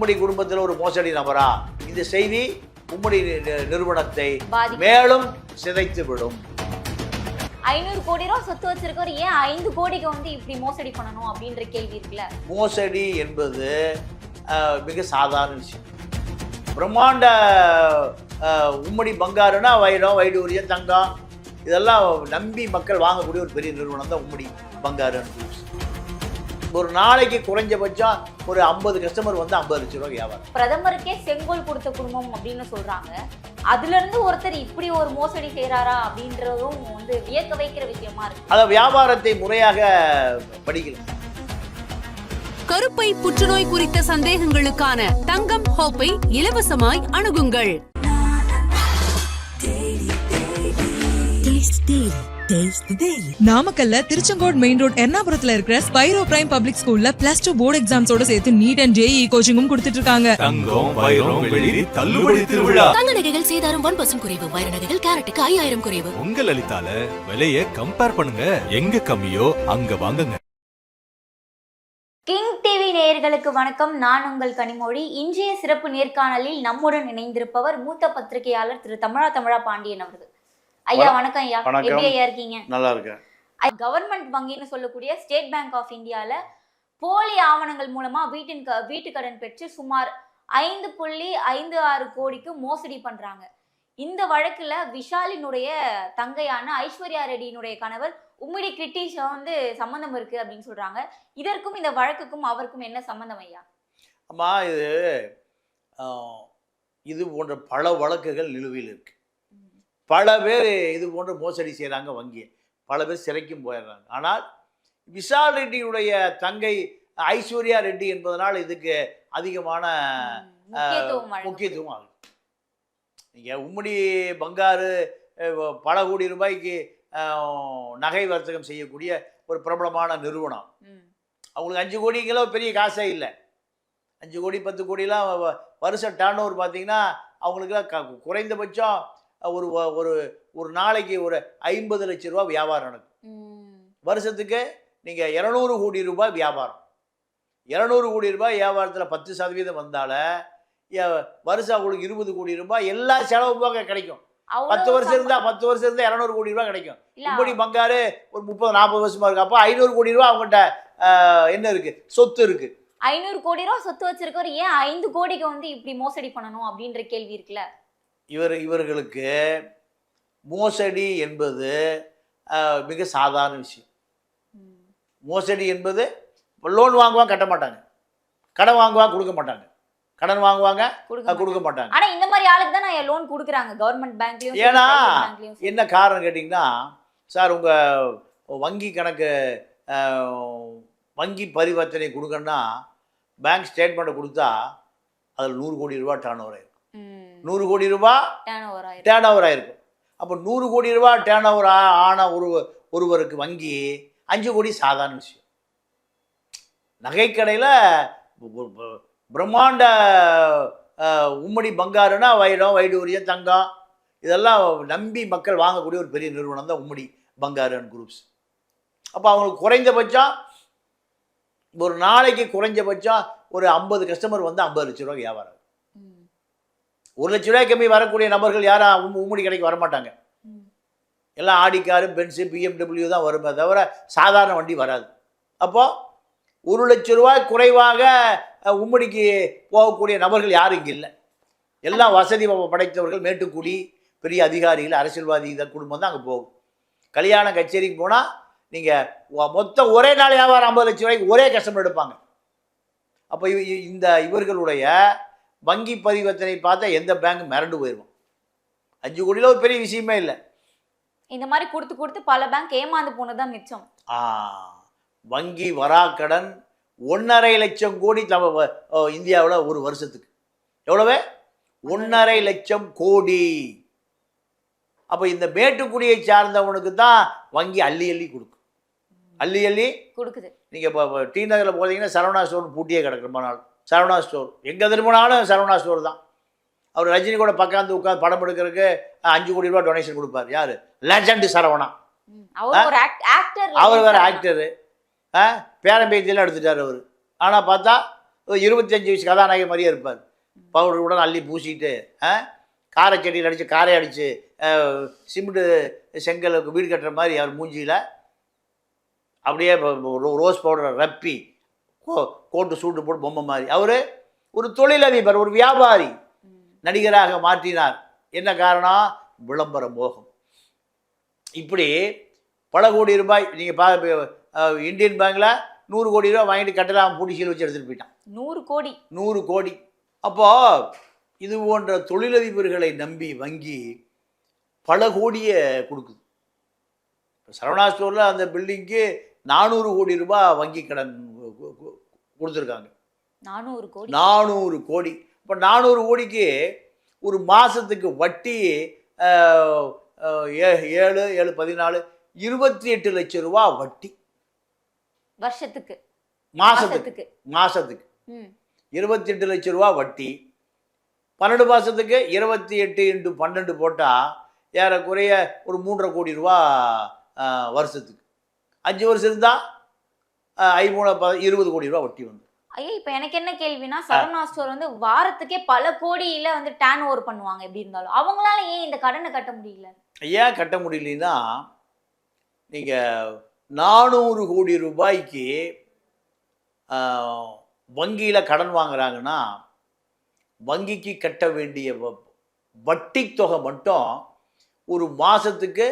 உம்முடி குடும்பத்தில் ஒரு மோசடி நபரா? இந்த செய்தி உம்முடி நி- நி- நிறுவனத்தை. மேலும் சிதைத்து விடும் ஐநூறு கோடி ரூபா சொத்து வச்சிருக்கவர் ஏன் ஐந்து கோடிக்கு வந்து இப்படி மோசடி பண்ணணும் அப்படின்ற கேள்வி இருக்குல்ல? மோசடி என்பது மிக சாதாரண விஷயம். பிரம்மாண்ட உம்மடி பங்காருனா வைரம் வைடூரியம் தங்கம் இதெல்லாம் நம்பி மக்கள் வாங்கக்கூடிய ஒரு பெரிய நிறுவனம் தான் உம்மடி பங்காரு ஒரு நாளைக்கு குறைஞ்சபட்சம் ஒரு ஐம்பது கஸ்டமர் வந்து ஐம்பது லட்ச ரூபா வியாபாரம். பிரதமருக்கே செங்கோல் கொடுத்த குடும்பம் அப்படின்னு சொல்றாங்க. அதுல இருந்து ஒருத்தர் இப்படி ஒரு மோசடி செய்றாரா அப்படின்றதும் வந்து வியக்க வைக்கிற விஷயமா இருக்கு. அதை வியாபாரத்தை முறையாக படிக்கல கருப்பை புற்றுநோய் குறித்த சந்தேகங்களுக்கான தங்கம் ஹோப்பை இலவசமாய் அணுகுங்கள். நாமக்கல்ல திருச்செங்கோடு மெயின் ரோட் எர்ணாபுரத்துல இருக்கிற ஸ்பைரோ பிரைம் பப்ளிக் ஸ்கூல்ல பிளஸ் டூ போர்டு எக்ஸாம்ஸோட சேர்த்து நீட் அண்ட் ஜேஇ கோச்சிங்கும் கொடுத்துட்டு இருக்காங்க தங்கம் வைரம் வெள்ளி தள்ளுபடி திருவிழா. தங்க நகைகள் சேதாரம் ஒன் பர்சன்ட் குறைவு வைர நகைகள் கேரட்டுக்கு ஐயாயிரம் குறைவு. உங்க லலிதால விலைய கம்பேர் பண்ணுங்க. எங்க கம்மியோ அங்க வாங்குங்க. கிங் டிவி நேயர்களுக்கு வணக்கம். நான் உங்கள் கனிமொழி. இன்றைய சிறப்பு நேர்காணலில் நம்முடன் இணைந்திருப்பவர் மூத்த பத்திரிகையாளர் திரு தமிழா தமிழா பாண்டியன் அவர்கள். ஐயா வண- வணக்கம் ஐயா. எப்படி ஐயா இருக்கீங்க? நல்லா இருக்கேன் கவர்மெண்ட் வங்கின்னு சொல்லக்கூடிய ஸ்டேட் பேங்க் ஆஃப் இந்தியால போலி ஆவணங்கள் மூலமா வீட்டின் க- வீட்டு கடன் பெற்று சுமார் ஐந்து புள்ளி ஐந்து ஆறு கோடிக்கு மோசடி பண்றாங்க. இந்த வழக்குல விஷாலினுடைய தங்கையான ஐஸ்வர்யா ரெட்டியினுடைய கணவர் உம்மிடி கிரிட்டிஷ் வந்து சம்பந்தம் இருக்கு அப்படின்னு சொல்றாங்க. இதற்கும் இந்த வழக்குக்கும் அவருக்கும் என்ன சம்பந்தம் ஐயா? அம்மா இது இது போன்ற பல வழக்குகள் நிலுவையில் இருக்கு. பல பேர் இது போன்ற மோசடி செய்கிறாங்க வங்கியை பல பேர் சிறைக்கும் போயிடுறாங்க. ஆனால் விஷால் ரெட்டியுடைய தங்கை ஐஸ்வர்யா ரெட்டி என்பதனால் இதுக்கு அதிகமான முக்கியத்துவம் ஆகுது. நீங்கள் உம்முடி பங்காரு பல கோடி ரூபாய்க்கு நகை வர்த்தகம் செய்யக்கூடிய ஒரு பிரபலமான நிறுவனம். அவங்களுக்கு அஞ்சு கோடிங்களோ பெரிய காசே இல்லை. அஞ்சு கோடி பத்து கோடிலாம் வருஷம் டேர்ன் ஓவர் பார்த்தீங்கன்னா அவங்களுக்குலாம் குறைந்தபட்சம் ஒரு ஒரு ஒரு நாளைக்கு ஒரு ஐம்பது லட்ச ரூபா வியாபாரம் நடக்கும். வருஷத்துக்கு நீங்கள் இரநூறு கோடி ரூபாய் வியாபாரம். இரநூறு கோடி ரூபாய் வியாபாரத்தில் பத்து சதவீதம் வந்தால வருஷம் அவங்களுக்கு இருபது கோடி ரூபாய் எல்லா செலவும் போக கிடைக்கும். பத்து வருஷம் இருந்தால் பத்து வருஷம் இருந்தால் இரநூறு கோடி ரூபாய் கிடைக்கும். இப்படி பங்காரு ஒரு முப்பது நாற்பது வருஷமா இருக்கு. அப்போ ஐநூறு கோடி ரூபாய் அவங்ககிட்ட என்ன இருக்கு? சொத்து இருக்கு. ஐநூறு கோடி ரூபா சொத்து வச்சிருக்கவர் ஏன் ஐந்து கோடிக்கு வந்து இப்படி மோசடி பண்ணணும் அப்படின்ற கேள்வி இருக்குல்ல? இவர் இவர்களுக்கு மோசடி என்பது மிக சாதாரண விஷயம். மோசடி என்பது லோன் வாங்குவாங்க கட்ட மாட்டாங்க. கடன் வாங்குவாங்க கொடுக்க மாட்டாங்க. கடன் வாங்குவாங்க கொடுக்க கொடுக்க மாட்டாங்க. ஆனா இந்த மாதிரி ஆளுக்கு தான் நான் லோன் கொடுக்குறாங்க. கவர்மெண்ட் பேங்க்லயும் ஏன்னா. என்ன காரணம் கேட்டிங்கன்னா சார் உங்கள் வங்கி கணக்கு வங்கி பரிவர்த்தனை கொடுக்கணும்னா பேங்க் ஸ்டேட்மெண்ட்டை கொடுத்தா அதில் நூறு கோடி ரூபாய் டர்ன் ஓவர் ஆயிருக்கும் நூறு கோடி ஆயிரும். டேர்ன் ஓவர் ஆயிருக்கும் அப்போ நூறு கோடி ரூபாய் டேர்ன் ஓவர் ஆன ஒரு ஒருவருக்கு வங்கி அஞ்சு கோடி சாதாரண விஷயம். நகைக்கடையில் பிரம்மாண்ட உம்மடி பங்காருனா வைரம் வைடூரியம் தங்கம். இதெல்லாம் நம்பி மக்கள் வாங்கக்கூடிய ஒரு பெரிய நிறுவனம் தான் உம்மடி பங்காரு அண்ட் குரூப்ஸ். அப்போ அவங்களுக்கு குறைந்தபட்சம் ஒரு நாளைக்கு குறைஞ்சபட்சம் ஒரு ஐம்பது கஸ்டமர் வந்து ஐம்பது லட்ச ரூபாய்க்கு வியாபாரம். ஒரு லட்ச ரூபாய் கம்மி வரக்கூடிய நபர்கள் யாரும் உம் உம்முடி கடைக்கு வரமாட்டாங்க. எல்லாம் ஆடி காரு பென்ஸு பிஎம்டபிள்யூ தான் வருமே தவிர சாதாரண வண்டி வராது. அப்போ ஒரு லட்ச ரூபாய் குறைவாக உம்முடிக்கு போகக்கூடிய நபர்கள் யாரும் இங்கே இல்லை. எல்லாம் வசதி படைத்தவர்கள் மேட்டுக்குடி பெரிய அதிகாரிகள் அரசியல்வாதி இந்த குடும்பம் தான் அங்கே போகும். கல்யாண கச்சேரிக்கு போனால் நீங்கள் மொத்தம் ஒரே நாள் வியாபாரம் ஐம்பது லட்ச ரூபாய்க்கு ஒரே கஸ்டமர் எடுப்பாங்க. அப்போ இந்த இவர்களுடைய வங்கி பரிவர்த்தனை பார்த்தா எந்த பேங்க் மிரண்டு போயிடும் அஞ்சு கோடியில் ஒரு பெரிய விஷயமே இல்லை. இந்த மாதிரி கொடுத்து கொடுத்து பல பேங்க் ஏமாந்து போனதுதான் மிச்சம். ஆ வங்கி வராக்கடன் ஒன்றரை லட்சம் கோடி தம இந்தியாவில் ஒரு வருஷத்துக்கு. எவ்வளவு? ஒன்றரை லட்சம் கோடி. அப்போ இந்த மேட்டுக்குடியை சார்ந்தவனுக்கு தான் வங்கி அள்ளி அள்ளி கொடுக்கும். அள்ளி அள்ளி? கொடுக்குது. நீங்கள் இப்போ டி நகரில் போனீங்கன்னா சரவணா ஸ்டோர் பூட்டியே கிடக்கு ரொம்ப நாள். சரவணா ஸ்டோர். எங்கே திரும்பினாலும் சரவணா ஸ்டோர் தான். அவர் ரஜினி கூட பக்காந்து உட்காந்து படம் எடுக்கிறதுக்கு அஞ்சு கோடி ரூபா டொனேஷன் கொடுப்பார். யார்? லெஜண்ட் சரவணா. அவர் ஒரு ஆக்டர் அவர் வேறு ஆக்டரு பேரம்பேத்தியெல்லாம் எடுத்துட்டார் அவர். ஆனால் பார்த்தா இருபத்தஞ்சு வயசு கதாநாயகி மாதிரியே இருப்பார். பவுடர் உடன் அள்ளி பூசிட்டு காரை செடியில் அடித்து காரை அடித்து சிமெண்ட்டு செங்கலுக்கு வீடு கட்டுற மாதிரி அவர் மூஞ்சியில் அப்படியே ரோஸ் பவுடரை ரப்பி கோட்டு சூட்டு போட்டு பொம்மை மாதிரி. அவர் ஒரு தொழிலதிபர் ஒரு வியாபாரி. நடிகராக மாற்றினார். என்ன காரணம்? விளம்பர மோகம். இப்படி பல கோடி ரூபாய் நீங்கள் பா இந்தியன் பேங்க்கில் நூறு கோடி ரூபாய் வாங்கிட்டு கட்டலாம் பூட்டிசீல் வச்சு எடுத்துகிட்டு போயிட்டான். நூறு கோடி. நூறு கோடி. அப்போது இது போன்ற தொழிலதிபர்களை நம்பி வங்கி பல கோடியை கொடுக்குது. இப்போ சரவணா ஸ்டோரில் அந்த பில்டிங்க்கு நானூறு கோடி ரூபாய் வங்கி கடன் கொடுத்துருக்காங்க. நானூறு கோடி. நானூறு கோடி. இப்போ நானூறு கோடிக்கு ஒரு மாதத்துக்கு வட்டி ஏழு ஏழு பதினாலு இருபத்தி எட்டு லட்சம் ரூபா வட்டி. வருஷத்துக்கு. மாதத்துக்கு மாசத்துக்கு. மாதத்துக்கு இருபத்தி எட்டு லட்சம் ரூபா வட்டி. பன்னெண்டு மாதத்துக்கு இருபத்தி எட்டு இன்ட்டு பன்னெண்டு போட்டால் ஏறக்குறைய ஒரு மூன்றரை கோடி ரூபா வருஷத்துக்கு. அஞ்சு வருஷம் இருந்தால் ப இருபது கோடி ரூபா வட்டி வந்து. ஐயா இப்போ எனக்கு என்ன கேள்வினா சரவணா ஸ்டோர் வந்து வாரத்துக்கே பல கோடியில வந்து டேன் ஓவர் பண்ணுவாங்க எப்படி இருந்தாலும். அவங்களால ஏன் இந்த கடனை கட்ட முடியல? ஏன் கட்ட முடியலன்னா நீங்கள் நானூறு கோடி ரூபாய்க்கு வங்கியில் கடன் வாங்குறாங்கன்னா வங்கிக்கு கட்ட வேண்டிய வட்டி தொகை மட்டும் ஒரு மாதத்துக்கு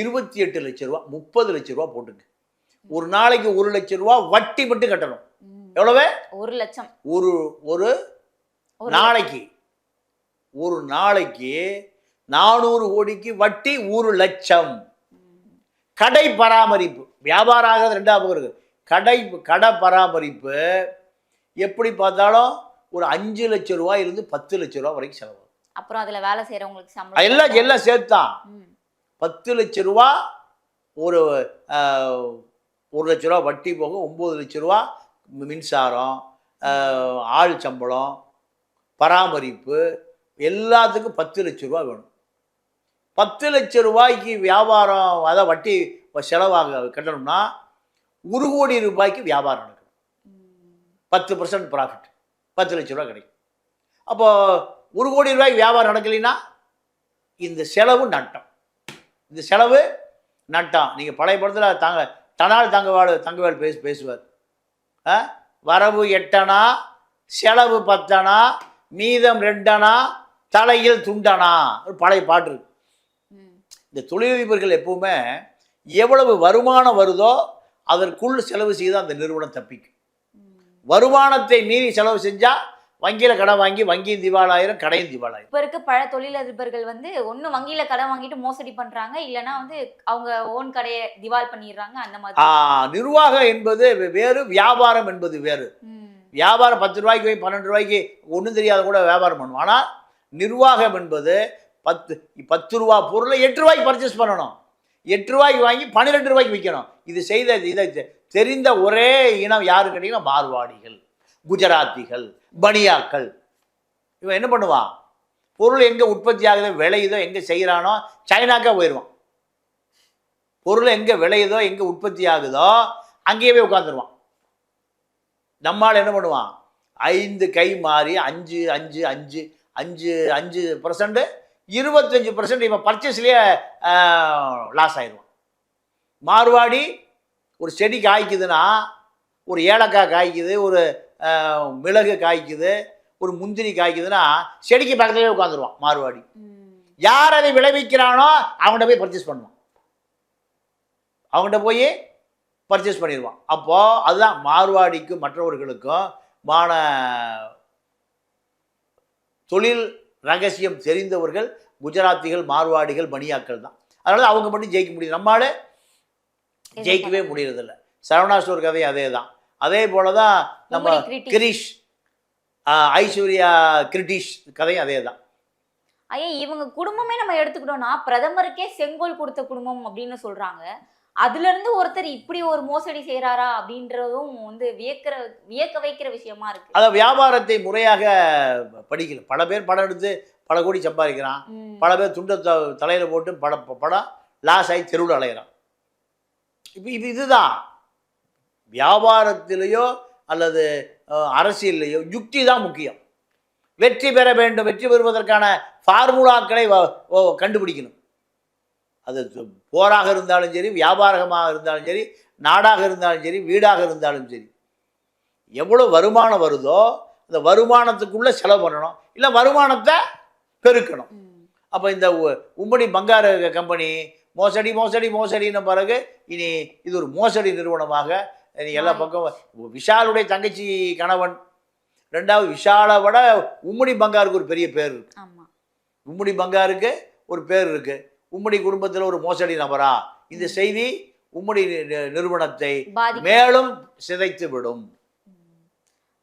இருபத்தி எட்டு லட்ச ரூபா முப்பது லட்ச ரூபா போட்டுங்க ஒரு நாளைக்கு ஒரு லட்ச ரூபா வட்டி மட்டும் கட்டணும். எவ்வளவு? ஒரு லட்சம். ஒரு ஒரு நாளைக்கு. ஒரு நாளைக்கு நானூறு கோடிக்கு வட்டி ஒரு லட்சம். கடை பராமரிப்பு. வியாபாரம் ஆகாத ரெண்டாவது பக்கம் கடை கடை பராமரிப்பு எப்படி பார்த்தாலும் ஒரு அஞ்சு லட்சம் ரூபாயிலிருந்து பத்து லட்சம் ரூபா வரைக்கும் செலவாகும் அப்புறம் அதுல வேலை செய்யறவங்களுக்கு அது சம்பளம் எல்லாம் எல்லாம் சேர்த்தான். பத்து லட்ச ரூபா ஒரு ஒரு லட்ச ரூபா வட்டி போக ஒம்பது லட்ச ரூபா மின்சாரம் ஆள் சம்பளம் பராமரிப்பு எல்லாத்துக்கும் பத்து லட்ச ரூபா வேணும். பத்து லட்ச ரூபாய்க்கு வியாபாரம் அதாவது வட்டி செலவாக கட்டணும்னா ஒரு கோடி ரூபாய்க்கு வியாபாரம் நடக்கணும் பத்து பர்சன்ட் ப்ராஃபிட் பத்து லட்ச ரூபா கிடைக்கும். அப்போ ஒரு கோடி ரூபாய்க்கு வியாபாரம் நடக்கலைன்னா இந்த செலவு நட்டம். இந்த செலவு நட்டம். நீங்கள் பழைய படத்தில் தாங்க தனால் தங்கவாள் தங்கவேல் பேசு பேசுவார்? வரவு எட்டனா செலவு பத்தனா மீதம் ரெண்டனா தலையில் துண்டனா ஒரு பழைய பாட்டு இருக்கு. இந்த தொழிலதிபர்கள் எப்பவுமே எவ்வளவு வருமானம் வருதோ அதற்குள் செலவு செய்து அந்த நிறுவனம் தப்பிக்கும். வருமானத்தை மீறி செலவு செஞ்சா வங்கியில கடன் வாங்கி வங்கியும் திவாலாயிரம் கடையும் திவாலாயிரம். இப்ப இருக்க பல தொழிலதிபர்கள் வந்து ஒண்ணு வங்கியில கடன் வாங்கிட்டு மோசடி பண்றாங்க இல்லனா வந்து அவங்க ஓன் கடையை திவால் பண்ணிடுறாங்க அந்த மாதிரி. நிர்வாகம் என்பது வேறு வியாபாரம் என்பது வேறு. வியாபாரம் பத்து ரூபாய்க்கு போய் பன்னெண்டு ரூபாய்க்கு ஒன்றும் தெரியாத கூட வியாபாரம் பண்ணுவோம். ஆனால் நிர்வாகம் என்பது பத்து பத்து ரூபா பொருளை எட்டு ரூபாய்க்கு பர்ச்சேஸ் பண்ணணும். எட்டு ரூபாய்க்கு வாங்கி பன்னிரெண்டு ரூபாய்க்கு விற்கணும். இது செய்த இதை தெரிந்த ஒரே இனம் யாரு கேட்டீங்கன்னா மார்வாடிகள். குஜராத்திகள் பனியாக்கள். இவன் என்ன பண்ணுவான்? பொருள் எங்கே உற்பத்தி ஆகுதோ விளையுதோ எங்கே செய்கிறானோ சைனாக்கா போயிடுவான் பொருள் எங்கே விளையுதோ எங்கே உற்பத்தி ஆகுதோ அங்கேயே போய் உட்காந்துருவான் நம்மால் என்ன பண்ணுவான்? ஐந்து கை மாறி அஞ்சு அஞ்சு அஞ்சு அஞ்சு அஞ்சு பர்சன்ட் இருபத்தஞ்சு பர்சன்ட் இவன் பர்ச்சேஸ்லேயே லாஸ் ஆயிடுவான் மார்வாடி ஒரு செடி காய்க்குதுன்னா ஒரு ஏலக்காய் காய்க்குது ஒரு மிளகு காய்க்குது ஒரு முந்திரி காய்க்குதுன்னா செடிக்கு பக்கத்துலேயே உட்காந்துருவான் மார்வாடி. யார் அதை விளைவிக்கிறானோ அவன்கிட்ட போய் பர்ச்சேஸ் பண்ணுவான். அவன்கிட்ட போய் பர்ச்சேஸ் பண்ணிடுவான். அப்போது அதுதான் மார்வாடிக்கும் மற்றவர்களுக்கும் மான தொழில் ரகசியம் தெரிந்தவர்கள் குஜராத்திகள் மார்வாடிகள் பனியாக்கள் தான். அதனால அவங்க மட்டும் ஜெயிக்க முடியும் நம்மளால ஜெயிக்கவே முடியறதில்ல. சரவணா ஸ்டோர் கதை அதே தான் அதே போல தான் நம்ம. கிரீஷ் ஐஸ்வர்யா கிரிட்டிஷ் கதையும் அதே தான் ஐயா இவங்க குடும்பமே நம்ம எடுத்துக்கிட்டோம்னா பிரதமருக்கே செங்கோல் கொடுத்த குடும்பம் அப்படின்னு சொல்றாங்க. அதுல இருந்து ஒருத்தர் இப்படி ஒரு மோசடி செய்யறாரா அப்படின்றதும் வந்து வியக்கிற வியக்க வைக்கிற விஷயமா இருக்கு. அதை வியாபாரத்தை முறையாக படிக்கல. பல பேர் படம் எடுத்து பல கோடி சம்பாதிக்கிறான். பல பேர் துண்டை தலையில் போட்டு படம் படம் லாஸ் ஆகி தெருவில் அலையிறான். இப்போ இது இதுதான். வியாபாரத்திலேயோ அல்லது அரசியல்லையோ யுக்தி தான் முக்கியம். வெற்றி பெற வேண்டும் வெற்றி பெறுவதற்கான ஃபார்முலாக்களை கண்டுபிடிக்கணும். அது போராக இருந்தாலும் சரி வியாபாரமாக இருந்தாலும் சரி நாடாக இருந்தாலும் சரி வீடாக இருந்தாலும் சரி. எவ்வளோ வருமானம் வருதோ அந்த வருமானத்துக்குள்ளே செலவு பண்ணணும். இல்லை வருமானத்தை பெருக்கணும். அப்போ இந்த உம்மடி பங்காரு கம்பெனி மோசடி மோசடி மோசடின பிறகு இனி இது ஒரு மோசடி நிறுவனமாக எல்லா. பக்கம் விஷாலுடைய தங்கச்சி கணவன். ரெண்டாவது விஷாலை விட உம்மடி பங்காருக்கு ஒரு பெரிய பேர் இருக்கு. ஆமா. உம்முடி பங்காருக்கு ஒரு பேர் இருக்கு. உம்முடி குடும்பத்தில் ஒரு மோசடி நபரா? இந்த செய்தி உம்முடி நிறுவனத்தை மேலும் சிதைத்து விடும்.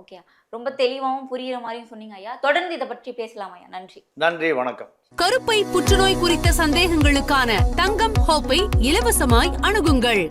ஓகே. ரொம்ப தெளிவாகவும் புரியுற மாதிரியும் சொன்னீங்க ஐயா. தொடர்ந்து இதை பற்றி பேசலாம் ஐயா. நன்றி. நன்றி வணக்கம். கருப்பை புற்றுநோய் குறித்த சந்தேகங்களுக்கான தங்கம் ஹோப்பை இலவசமாய் அணுகுங்கள்.